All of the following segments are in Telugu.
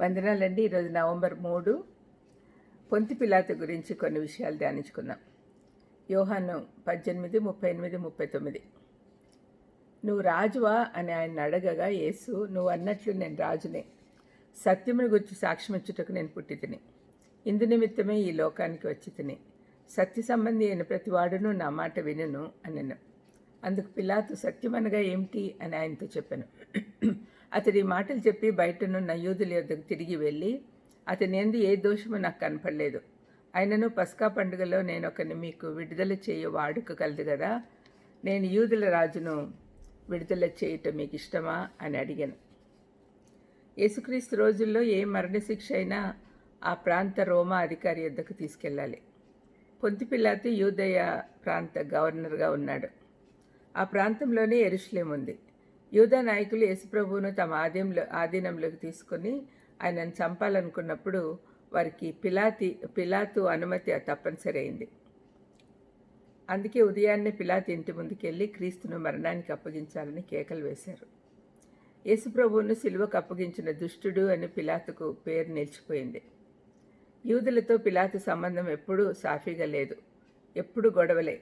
వందనాలండి. ఈరోజు నవంబర్ మూడు. పొంతి పిలాత గురించి కొన్ని విషయాలు ధ్యానించుకుందాం. యోహాను పద్దెనిమిది ముప్పై ఎనిమిది ముప్పై తొమ్మిది. నువ్వు రాజువా? అని ఆయన అడగగా యేసు నువ్వు అన్నట్లు నేను రాజునే. సత్యమును గురించి సాక్ష్యమిచ్చుటకు నేను పుట్టి తిని ఇందు నిమిత్తమే ఈ లోకానికి వచ్చి తిని. సత్య సంబంధి అయిన ప్రతివాడును నా మాట వినను అనెను. అందుకు పిలాతు సత్యమనగా ఏమిటి? అని ఆయనతో చెప్పాను. అతడి ఈ మాటలు చెప్పి బయటనున్న యూదుల యొద్దకు తిరిగి వెళ్ళి అతని ఎందు ఏ దోషము నాకు కనపడలేదు. ఆయనను పస్కా పండుగలో నేను ఒకరిని మీకు విడుదల చేయ వాడుక కలదు కదా నేను యూదుల రాజును విడుదల చేయటం మీకు ఇష్టమా? అని అడిగాను. యేసుక్రీస్తు రోజుల్లో ఏ మరణశిక్ష అయినా ఆ ప్రాంత రోమా అధికారి యొద్దకు తీసుకెళ్ళాలి. పొంతిపిల్లాతి యూదయ ప్రాంత గవర్నర్గా ఉన్నాడు. ఆ ప్రాంతంలోనే ఎరుషులేం ఉంది. యూద నాయకులు యేసుప్రభువును తమ ఆధీనంలో ఆధీనంలోకి తీసుకుని ఆయనను చంపాలనుకున్నప్పుడు వారికి పిలాతి పిలాతు అనుమతి తప్పనిసరి అయింది అందుకే ఉదయాన్నే పిలాతి ఇంటి ముందుకెళ్ళి క్రీస్తును మరణానికి అప్పగించాలని కేకలు వేశారు. యేసుప్రభువును సిలువకు అప్పగించిన దుష్టుడు అని పిలాతుకు పేరు నిలిచిపోయింది. యూదులతో పిలాతు సంబంధం ఎప్పుడూ సాఫీగా లేదు ఎప్పుడు గొడవలే.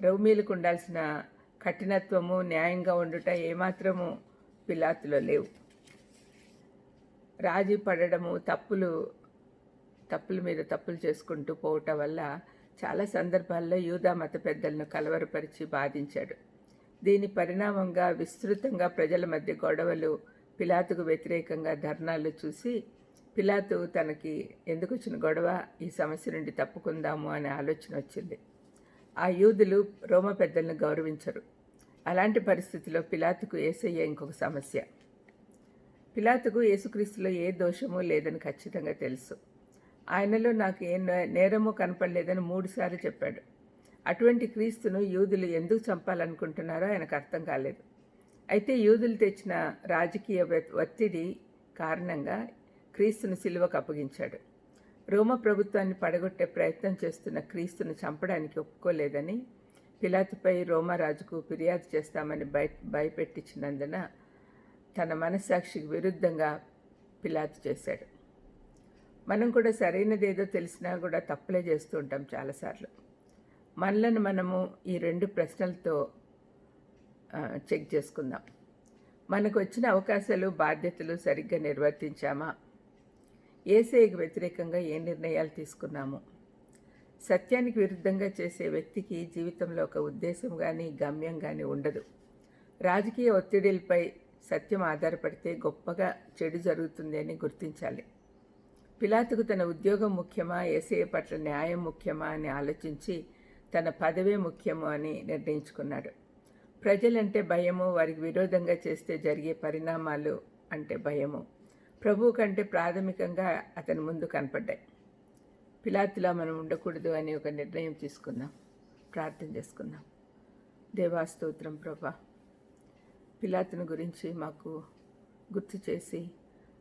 రౌమీలకు ఉండాల్సిన కఠినత్వము న్యాయంగా ఉండుట ఏమాత్రము పిలాతులో లేవు. రాజీ పడడము తప్పులు తప్పుల మీద తప్పులు చేసుకుంటూ పోవటం వల్ల చాలా సందర్భాల్లో యూదా మత పెద్దలను కలవరపరిచి బాధించాడు. దీని పరిణామంగా విస్తృతంగా ప్రజల మధ్య గొడవలు పిలాతుకు వ్యతిరేకంగా ధర్నాలు చూసి పిలాతు తనకి ఎందుకు వచ్చిన గొడవ ఈ సమస్య నుండి తప్పుకుందాము అనే ఆలోచన వచ్చింది. ఆ యూదులు రోమ పెద్దలను గౌరవించరు. అలాంటి పరిస్థితిలో పిలాతుకు ఏసయ్య ఇంకొక సమస్య. పిలాతుకు యేసుక్రీస్తులో ఏ దోషము లేదని ఖచ్చితంగా తెలుసు. ఆయనలో నాకు ఏ నేరము కనపడలేదని మూడుసార్లు చెప్పాడు. అటువంటి క్రీస్తును యూదులు ఎందుకు చంపాలనుకుంటున్నారో ఆయనకు అర్థం కాలేదు. అయితే యూదులు తెచ్చిన రాజకీయ ఒత్తిడి కారణంగా క్రీస్తును సిలువకు అప్పగించాడు. రోమ ప్రభుత్వాన్ని పడగొట్టే ప్రయత్నం చేస్తున్న క్రీస్తును చంపడానికి ఒప్పుకోలేదని పిలాతుపై రోమరాజుకు ఫిర్యాదు చేస్తామని భయ భయపెట్టించినందున తన మనస్సాక్షికి విరుద్ధంగా పిలాతు చేశాడు. మనం కూడా సరైనదేదో తెలిసినా కూడా తప్పులే చేస్తూ ఉంటాం చాలాసార్లు. మనలను మనము ఈ రెండు ప్రశ్నలతో చెక్ చేసుకుందాం. మనకు వచ్చిన అవకాశాలు బాధ్యతలు సరిగ్గా నిర్వర్తించామా? ఏసఐకి వ్యతిరేకంగా ఏ నిర్ణయాలు తీసుకున్నాము? సత్యానికి విరుద్ధంగా చేసే వ్యక్తికి జీవితంలో ఒక ఉద్దేశం కానీ గమ్యం కానీ ఉండదు. రాజకీయ ఒత్తిడిలపై సత్యం ఆధారపడితే గొప్పగా చెడు జరుగుతుంది అని గుర్తించాలి. పిలాతుకు తన ఉద్యోగం ముఖ్యమా ఏసఐ పట్ల న్యాయం ముఖ్యమా అని ఆలోచించి తన పదవే ముఖ్యము అని నిర్ణయించుకున్నాడు. ప్రజలంటే భయము వారికి విరోధంగా చేస్తే జరిగే పరిణామాలు అంటే భయము. ప్రభువు కంటే ప్రాథమికంగా అతని ముందు కనపడ్డాయి. పిలాతులా మనం ఉండకూడదు అని ఒక నిర్ణయం తీసుకుందాం. ప్రార్థన చేసుకుందాం. దేవాస్తోత్రం ప్రభా. పిలాతుని గురించి మాకు గుర్తు చేసి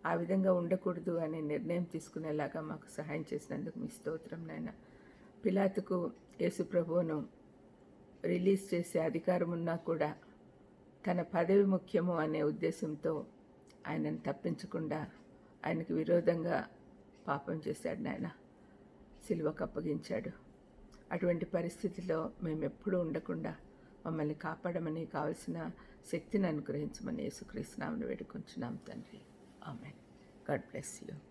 ఆ విధంగా ఉండకూడదు అనే నిర్ణయం తీసుకునేలాగా మాకు సహాయం చేసినందుకు మీ స్తోత్రం నాయన. పిలాతుకు యేసు ప్రభువును రిలీజ్ చేసే అధికారం ఉన్నా కూడా తన పదవి ముఖ్యము అనే ఉద్దేశంతో ఆయనను తప్పించకుండా ఆయనకు విరోధంగా పాపం చేశాడు నాయన. సిలువకు అప్పగించాడు అటువంటి పరిస్థితిలో మేము ఎప్పుడూ ఉండకుండా మమ్మల్ని కాపాడమని కావలసిన శక్తిని అనుగ్రహించమని యేసుక్రీస్తునామని వేడుకుంటున్నాం తండ్రి. ఆమె గాడ్ బ్లెస్ యూ.